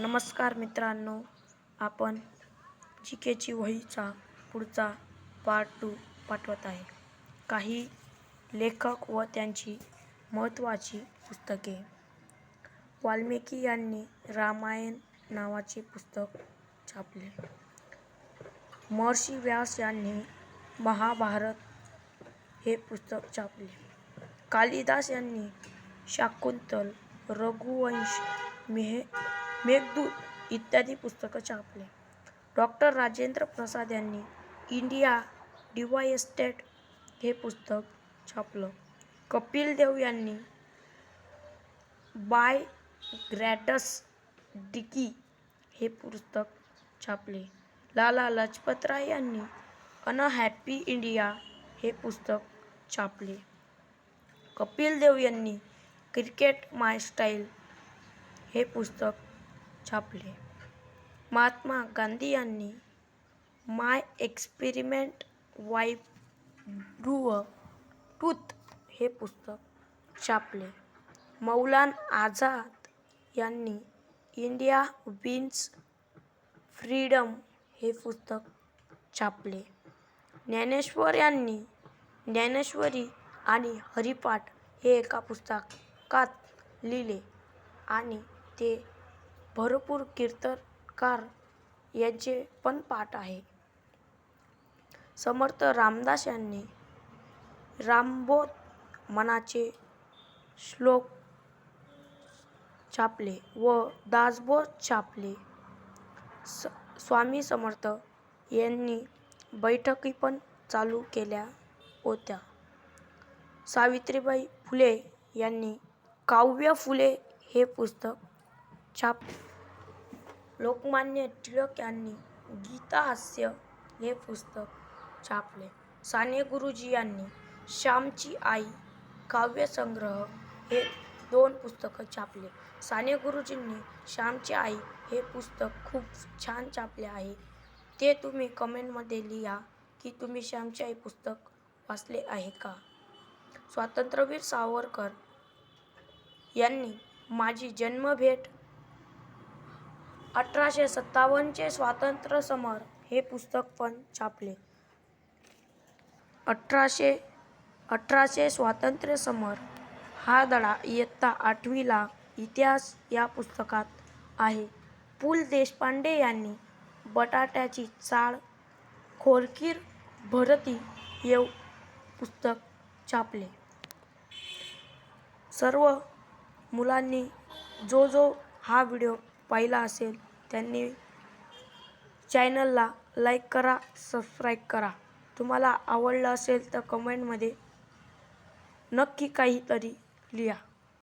नमस्कार मित्रांनो आपण जी केची वहीचा पुढचा पार्ट टू पाठवत आहे. काही लेखक व त्यांची महत्त्वाची पुस्तके. वाल्मिकी यांनी रामायण नावाचे पुस्तक छापले. महर्षी व्यास यांनी महाभारत हे पुस्तक छापले. कालिदास यांनी शाकुंतल रघुवंश मेह मेघदूत इत्यादी पुस्तकं छापले. डॉक्टर राजेंद्र प्रसाद यांनी इंडिया डिवायस्टेड हे पुस्तक छापलं. कपिल देव यांनी बाय ग्रॅटस डिकी हे पुस्तक छापले. लाला लजपतराय यांनी अनहॅपी इंडिया हे पुस्तक छापले. कपिल देव यांनी क्रिकेट माय स्टाईल हे पुस्तक छापले. महात्मा गांधी यांनी माय एक्सपेरिमेंट वाईफ ड्रूव टूथ हे पुस्तक छापले. मौलान आझाद यांनी इंडिया विन्स फ्रीडम हे पुस्तक छापले. ज्ञानेश्वर यांनी ज्ञानेश्वरी आणि हरिपाठ हे एका पुस्तकात लिहिले आणि ते भरपूर कीर्तनकार यांचे पण पाठ आहे. समर्थ रामदास यांनी रामबोध मनाचे श्लोक छापले व दासबोध छापले. स स्वामी समर्थ यांनी बैठकी पण चालू केल्या होत्या. सावित्रीबाई फुले यांनी काव्य फुले हे पुस्तक छाप लोकमान्य टिळक यांनी गीताहास्य हे पुस्तक छापले. साने गुरुजी यांनी श्यामची आई काव्यसंग्रह हे दोन पुस्तकं छापले. साने गुरुजींनी श्यामची आई हे पुस्तक खूप छान छापले आहे. ते तुम्ही कमेंटमध्ये लिहा की तुम्ही श्यामची आई पुस्तक वाचले आहे का? स्वातंत्र्यवीर सावरकर यांनी माझी जन्मभेट अठराशे सत्तावन्नचे स्वातंत्र्य समर हे पुस्तक पण छापले. अठराशे अठराशे स्वातंत्र्य समर हा धडा इयत्ता आठवीला इतिहास या पुस्तकात आहे. पु ल देशपांडे यांनी बटाट्याची चाळ खोलकीर भरती येव पुस्तक छापले. सर्व मुलांनी जो जो हा व्हिडिओ पाहिला असेल त्यांनी चॅनलला लाईक करा सबस्क्राईब करा. तुम्हाला आवडलं असेल तर कमेंटमध्ये नक्की काहीतरी लिहा.